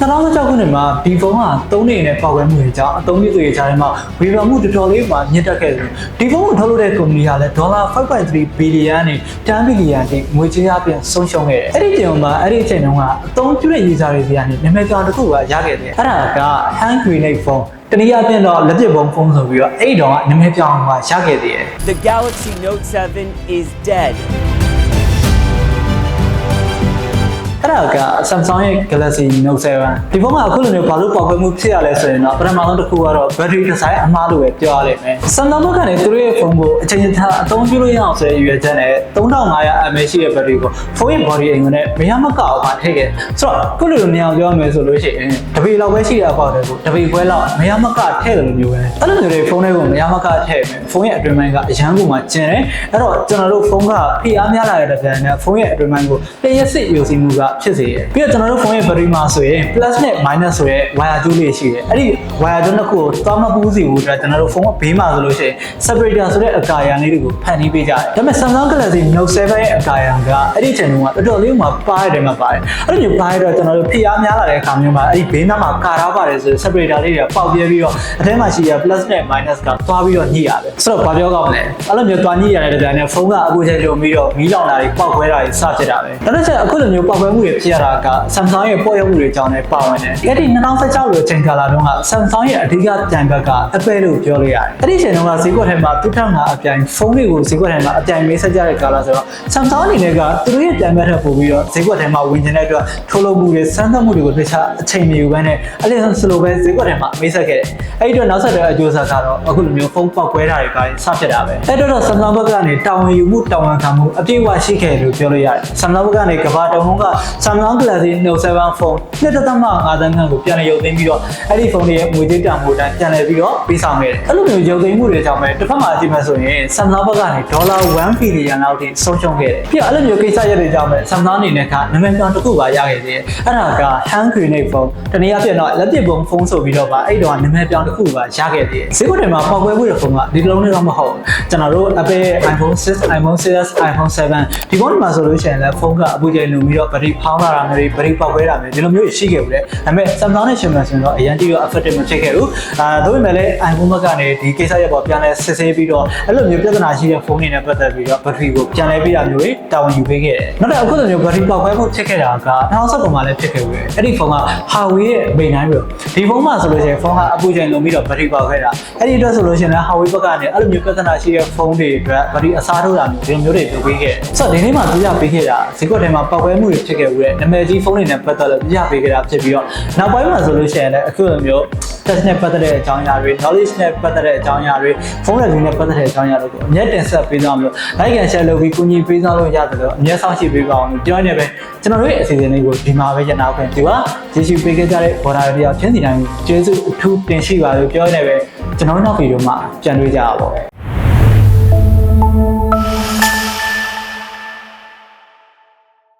2016ခုနှစ်မှာဒီဖုန်းကသုံးနေနဲ့ပေါက်ကွဲမှုတွေကြောင့်အသုံးပြုတွေကြားထဲမှာဝေဖန်မှုတော်တော်လေးမှာမြင့်တက်ခဲ့တယ်ဒီဖုန်းကိုထုတ်လုပ်တဲ့ကုမ္ပဏီကလည်းဒေါ်လာ5.3ဘီလီယံနဲ့10ဘီလီယံတိငွေကြေးအပြင်ဆုံးရှုံးခဲ့တယ်အဲ့ဒီချိန်မှာအဲ့ဒီအချိန်တုန်းကအသုံးပြုတဲ့ user တွေစီကနေနာမည်ကြောင်တစ်ခုကရခဲ့တယ်အဲ့ဒါက hand grenade phone တနည်းအားဖြင့်တော့လက်ပစ်ဗုံးဖုန်းဆိုပြီးတော့အဲ့ဒီတော့ကနာမည်ပြောင်းကရခဲ့သေးတယ် The Galaxy Note 7 is dead. အဲ့ဒါက Samsung ရဲ့ Galaxy Note 7ဒီဖုန်းကအခုလိုမျိုးဘာလို့ပေါက်ကွဲမှုဖြစ်ရလဲဆိုရင်တော့ပထမဆုံးတစ်ခုကတော့ battery design အမှားလို့ပဲပြောရလိမ့်မယ် Samsung ဘက်ကနေသူတို့ရဲ့ဖုန်းကိုအချိန်ချင်းထားအသုံးပြုလို့ရအောင်ဆိုတဲ့ရည်ရွယ်ချက်နဲ့3500 mAh ရှိတဲ့ battery ကိုဖုန်းရဲ့ body အိမ်နဲ့မရမကအောင်ပါထည့်ခဲ့ဆိုတော့ခုလိုလိုနေအောင်ပြောမယ်ဆိုလို့ရှိရင်တပေလောက်ပဲရှိတဲ့အပေါက်တွေကိုတပေခွဲလောက်မရမကထည့်တယ်လို့မျိုးပဲအဲ့လိုမျိုးတွေဖုန်းတွေကိုမရမကထည့်မယ်ဖုန်းရဲ့အတွင်းပိုင်းကအရန်ကိုမှကျင်တယ်အဲ့တော့ကျွန်တော်တို့ဖုန်းကဖိအားများလာတဲ့တပြန်နဲ့ဖုန်းရဲ့အတွင်းပိုင်းကိုတရက်စစ်ယူစီမှုကဖြစ်စေတယ်ပြီးတော့ကျွန်တော်တို့ဖုန်းရဲ့ battery မှာဆိုရင် plus နဲ့ minus ဆိုရဲ wire ကျိုးလေးရှိတယ်အဲ့ဒီ wire ကျိုးနှစ်ခုကိုသွားမပူးစီဘူးအတွက်ကျွန်တော်တို့ဖုန်းကဘေးမှာဆိုလို့ရှိရင် separator ဆိုတဲ့အကာအရံလေးတွေကိုဖန်တီးပေးကြတယ်ဒါပေမဲ့ Samsung Galaxy Note 7ရဲ့အကာအရံကအဲ့ဒီချိန်တုန်းကတော်တော်လေးမှပါရတယ်မှာပါတယ်အဲ့လိုမျိုးပါရတော့ကျွန်တော်တို့ဖိအားများလာတဲ့အခါမျိုးမှာအဲ့ဒီဘေးနားမှာကာထားပါတယ်ဆိုရင် separator လေးတွေကပေါက်ပြဲပြီးတော့အထဲမှာရှိရ plus နဲ့ minus ကသွားပြီးတော့ညှိရတယ်ဆိုတော့ဘာပြောကောင်းလဲအဲ့လိုမျိုးသွားညှိရတဲ့ကြတဲ့ဖုန်းကအခုချိန်လုံးပြီးတော့မီးလောင်တာတွေပေါက်ခွဲတာတွေစဖြစ်တာပဲဒါနဲ့ဆက်အခုလိုမျိုးပေါက်ခွဲမှုတွေဖြစ်ရတာက Samsung ရဲ့ပေါ်ရောက်မှုတွေကြောင့်လည်းပါဝင်တယ်အဲ့ဒီ2016လိုချိန်ကာလတုန်းက Samsung ရဲ့အဓိကပြိုင်ဘက်က Apple လို့ပြောလို့ရတယ်အဲ့ဒီချိန်တုန်းကဈေးကွက်ထဲမှာသူထပ်မှာအပြိုင်ဖုန်းတွေကိုဈေးကွက်ထဲမှာအပြိုင်မေးဆက်ကြတဲ့ကာလဆိုတော့ Samsung အနေနဲ့ကသူတို့ရဲ့ပြိုင်ဘက်ထပ်ပို့ပြီးတော့ဈေးကွက်ထဲမှာဝင်ကျင်တဲ့အတွက်ထုတ်လုပ်မှုတွေစမ်းသပ်မှုတွေကိုတခြားအချိန်မီယူဘဲနဲ့အဲ့ဒီဆိုလိုပဲဈေးကွက်ထဲမှာမေးဆက်ခဲ့တယ်အဲ့ဒီတော့နောက်ဆက်တွဲအကျိုးဆက်ကတော့အခုလိုမျိုးဖုန်းပောက်ကွဲတာတွေပိုင်းစဖြစ်တာပဲအဲ့တော့ Samsung ဘက်ကနေတာဝန်ယူမှုတာဝန်ခံမှုအပြည့်အဝရှိခဲ့တယ်လို့ပြောလို့ရတယ် Samsung ဘက်ကနေကမ္ဘာတုံးလုံးက Samsung Galaxy Note 7 phone 2.5သန်းခန့်ကိုပြန်လည်ရုပ်သိမ်းပြီးတော့အဲ့ဒီဖုန်းရဲ့ငွေကြေးတန်ဖိုးတန်းပြန်လည်ပြီးတော့ပေးဆောင်ခဲ့တယ်အဲ့လိုမျိုးရုပ်သိမ်းမှုတွေကြောင့်ပဲတစ်ဖက်မှာကြည့်မှဆိုရင် Samsung ဘက်ကနေဒေါ်လာ1ဘီလီယံလောက်ထိဆုံးရှုံးခဲ့တယ်ပြီးတော့အဲ့လိုမျိုးကိစ္စရပ်တွေကြောင့်ပဲ Samsung အနေနဲ့ကနာမည်ပြောင်းတစ်ခုပါရခဲ့သေးတယ်အဲ့ဒါက hand grenade phone တနည်းအားဖြင့်တော့လက်ပစ်ပုံဖုန်းဆိုပြီးတော့ပါအဲ့တော့နာမည်ပြောင်းတစ်ခုပါရခဲ့သေးတယ်ဈေးကွက်တွေမှာပေါက်ကွဲမှုတဲ့ဖုန်းကဒီတစ်လုံးနဲ့တော့မဟုတ်ဘူးကျွန်တော်တို့ Apple ရဲ့ iPhone 6 iPhone 6s iPhone 7ဒီဖုန်းတွေမှာဆိုလို့ရှိရင်လည်းဖုန်းကအပူချိန်လုံပြီးတော့ဗရီဖောင်းလာတာမျိုးဗရီပေါက်ကွဲတာမျိုးဒီလိုမျိုးရှိခဲ့ဘူးလေဒါပေမဲ့ Samsung နဲ့ရှင်မဆိုရင်တော့အရင်ကြီးတော့ effective မဖြစ်ခဲ့ဘူးအာဒါပေမဲ့လည်း iPhone ဘက်ကနေဒီကိစ္စရပ်ပေါ်ပြန်လဲစစ်ဆေးပြီးတော့အဲ့လိုမျိုးပြဿနာရှိတဲ့ဖုန်းတွေနဲ့ပတ်သက်ပြီးတော့ battery ကိုပြန်လဲပေးတာမျိုးတွေတာဝန်ယူပေးခဲ့တယ်နောက်တော့အခုလိုမျိုး battery ပေါက်ကွဲမှုဖြစ်ခဲ့တာက2019မှာလည်းဖြစ်ခဲ့ဘူးလေအဲ့ဒီဖုန်းက Huawei ရဲ့ main တိုင်းပဲဒီဖုန်းမှာဆိုလို့ရှိရင်ဖုန်းကအပူချိန်လုံပြီးတော့ battery ပေါက်ခဲ့တာအဲ့ဒီအတွက်ဆိုလို့ရှိရင်လည်း Huawei ဘက်ကနေအဲ့လိုမျိုးပြဿနာရှိတဲ့ဖုန်းတွေအတွက် battery အစားထိုးတာမျိုးဒီလိုမျိုးတွေလုပ်ပေးခဲ့တယ်ဆိုတော့ဒီနေ့မှာပြရပေးခဲ့တာဈေးကွက်ထဲမှာပေါက်ကွဲမှုတွေဖြစ်ခဲ့ဘူးလေနာမည်ကြီးဖုန်းတွေနဲ့ပတ်သက်လို့ပြရပေးခဲ့တာဖြစ်ပြီးတော့နောက်ပိုင်းမှာဆိုလို့ရှိရင်လည်းအခုလိုမျိုး test နဲ့ပတ်သက်တဲ့အကြောင်းအရာတွေ knowledge နဲ့ပတ်သက်တဲ့အကြောင်းအရာတွေဖုန်း review နဲ့ပတ်သက်တဲ့အကြောင်းအရာတွေကိုအမြဲတင်ဆက်ပေးသွားမလို့ like and share လုပ်ပြီးကူညီပေးသွားလို့ရတယ်လို့အမြဲဆောင်ရှိပေးပါအောင်လို့ပြောနေပဲကျွန်တော်တို့ရဲ့အစီအစဉ်လေးကိုဒီမှာပဲရနာခွင့်ဒီကရေရှိပေးခဲ့ကြတဲ့ border တွေတယောက်ချင်းစီတိုင်းကိုကျေးဇူးအထူးတင်ရှိပါလို့ပြောနေပဲကျွန်တော်တို့နောက်ဗီဒီယိုမှာပြန်တွေ့ကြပါပါ